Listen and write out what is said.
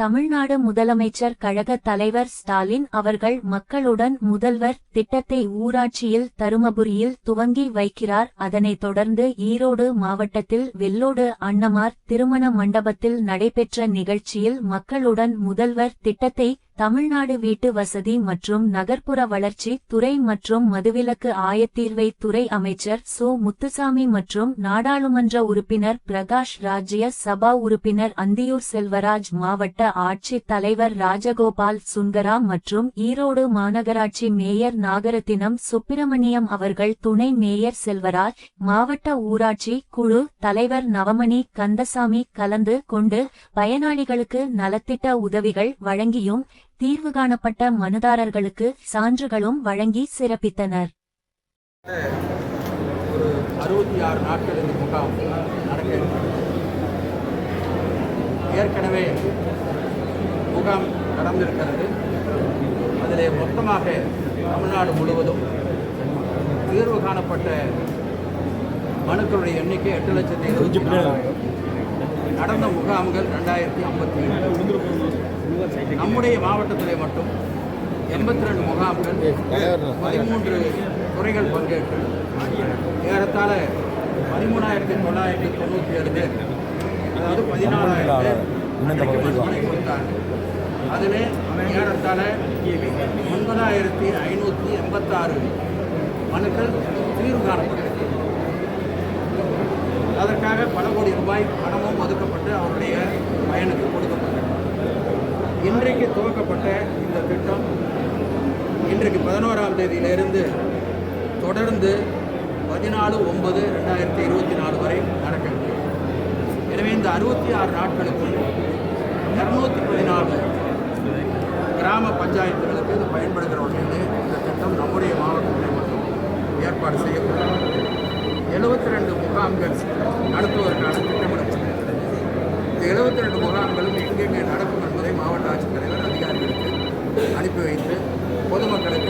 தமிழ்நாடு முதலமைச்சர் கழக தலைவர் ஸ்டாலின் அவர்கள் மக்களுடன் முதல்வர் திட்டத்தை ஊராட்சியில் தருமபுரியில் துவங்கி வைக்கிறார். அதனைத் தொடர்ந்து ஈரோடு மாவட்டத்தில் வெள்ளோடு அன்னமார் திருமண மண்டபத்தில் நடைபெற்ற நிகழ்ச்சியில் மக்களுடன் முதல்வர் திட்டத்தை தமிழ்நாடு வீட்டு வசதி மற்றும் நகர்ப்புற வளர்ச்சி துறை மற்றும் மதுவிலக்கு ஆயத்தீர்வை துறை அமைச்சர் சோ முத்துசாமி மற்றும் நாடாளுமன்ற உறுப்பினர் பிரகாஷ் ராஜ்ய சபா உறுப்பினர் அந்தியூர் செல்வராஜ் மாவட்ட ஆட்சித் தலைவர் ராஜகோபால் சுந்தரா மற்றும் ஈரோடு மாநகராட்சி மேயர் நாகரத்தினம் சுப்பிரமணியம் அவர்கள் துணை மேயர் செல்வராஜ் மாவட்ட ஊராட்சி குழு தலைவர் நவமணி கந்தசாமி கலந்து கொண்டு பயனாளிகளுக்கு நலத்திட்ட உதவிகள் வழங்கியும் தீர்வு காணப்பட்ட மனுதாரர்களுக்கு சான்றுகளும் வழங்கி சிறப்பித்தனர். ஒரு அறுபத்தி ஆறு நாட்கள் இந்த முகாம் நடக்க ஏற்கனவே முகாம் நடந்திருக்கிறது அதிலே மொத்தமாக தமிழ்நாடு முழுவதும் தீர்வு காணப்பட்ட மனுக்களுடைய எண்ணிக்கை எட்டு லட்சத்தி இருபத்தி நடந்த முகாம்கள் ரெண்டாயிரத்தி ஐம்பத்தி ஏழு. நம்முடைய மாவட்டத்திலே மட்டும் எண்பத்தி ரெண்டு முகாம்கள் பதிமூன்று துறைகள் பங்கேற்று ஏறத்தாழ பதிமூணாயிரத்தி தொள்ளாயிரத்தி தொண்ணூற்றி ஏழு பேர் அதாவது பதினாலாயிரம் கொடுத்தாங்க அதில் ஏறத்தாழ ஒன்பதாயிரத்தி ஐநூற்றி எண்பத்தாறு மனுக்கள் தீர்வு காணப்பட்டது. அதற்காக பல கோடி ரூபாய் பணமும் இன்றைக்கு துவக்கப்பட்ட இந்த திட்டம் இன்றைக்கு பதினோராம் தேதியிலிருந்து தொடர்ந்து பதினாலு ஒன்பது ரெண்டாயிரத்தி இருபத்தி நாலு வரை நடக்க எனவே இந்த அறுபத்தி ஆறு நாட்களுக்குள் இரநூத்தி பதினாலு கிராம பஞ்சாயத்துகளுக்கு இது பயன்படுகிற வகையில் இந்த திட்டம் நம்முடைய மாவட்டத்தில் மட்டும் ஏற்பாடு செய்யப்பட்டுள்ளது. எழுபத்தி ரெண்டு முகாம்கள் நடத்துவதற்கான திட்டமிடப்பட்டிருக்கிறது இந்த எழுபத்தி ரெண்டு முகாம்கள் அனுப்பி வைத்து பொதுமக்களுக்கு